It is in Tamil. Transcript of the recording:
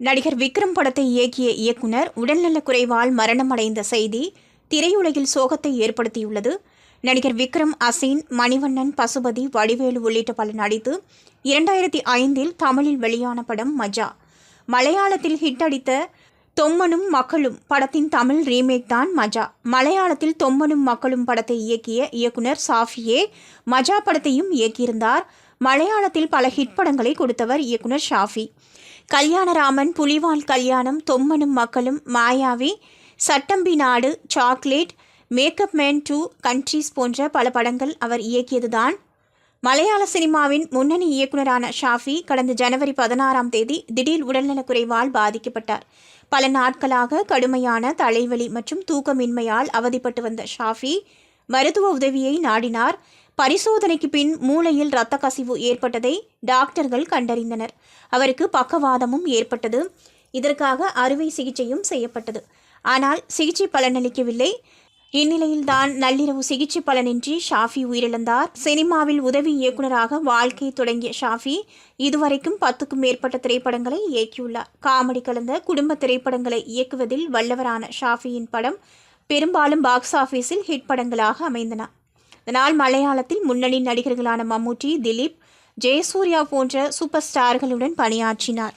நடிகர் விக்ரம் படத்தை இயக்கிய இயக்குனர் உடல்நலக் குறைவால் மரணமடைந்த செய்தி திரையுலகில் சோகத்தை ஏற்படுத்தியுள்ளது. நடிகர் விக்ரம் அசீன் மணிவண்ணன் பசுபதி வடிவேலு உள்ளிட்ட பலர் நடித்து இரண்டாயிரத்தி ஐந்தில் தமிழில் வெளியான படம் மஜா. மலையாளத்தில் ஹிட் அடித்த தொம்மனும் மக்களும் படத்தின் தமிழ் ரீமேக் தான் மஜா. மலையாளத்தில் தொம்மனும் மக்களும் படத்தை இயக்கிய இயக்குனர் சாஃபியே மஜா படத்தையும் இயக்கியிருந்தார். மலையாளத்தில் பல ஹிட் படங்களை கொடுத்தவர் இயக்குனர் ஷாஃபி. கல்யாணராமன் புலிவால் கல்யாணம் தொம்மனும் மக்களும் Mayavi Chattambi Naadu chocolate makeup man two countries போன்ற பல படங்கள் அவர் இயக்கியதுதான். மலையாள சினிமாவின் முன்னணி இயக்குனரான ஷாஃபி கடந்த ஜனவரி பதினாறாம் தேதி திடீர் உடல்நலக்குறைவால் பாதிக்கப்பட்டார். பல நாட்களாக கடுமையான தலைவலி மற்றும் தூக்கமின்மையால் அவதிப்பட்டு வந்த ஷாஃபி மருத்துவ உதவியை நாடினார். பரிசோதனைக்கு பின் மூளையில் இரத்த கசிவு ஏற்பட்டதை டாக்டர்கள் கண்டறிந்தனர். அவருக்கு பக்கவாதமும் ஏற்பட்டது. இதற்காக அறுவை சிகிச்சையும் செய்யப்பட்டது. ஆனால் சிகிச்சை பலனளிக்கவில்லை. இந்நிலையில்தான் நள்ளிரவு சிகிச்சை பலனின்றி ஷாஃபி உயிரிழந்தார். சினிமாவில் உதவி இயக்குனராக வாழ்க்கை தொடங்கிய ஷாஃபி இதுவரைக்கும் பத்துக்கும் மேற்பட்ட திரைப்படங்களை இயக்கியுள்ளார். காமெடி கலந்த குடும்ப திரைப்படங்களை இயக்குவதில் வல்லவரான ஷாஃபியின் படம் பெரும்பாலும் பாக்ஸ் ஆஃபீஸில் ஹிட் படங்களாக அமைந்தன. இதனால் மலையாளத்தில் முன்னணி நடிகர்களான மம்முட்டி திலீப் ஜெயசூர்யா போன்ற சூப்பர் ஸ்டார்களுடன் பணியாற்றினார்.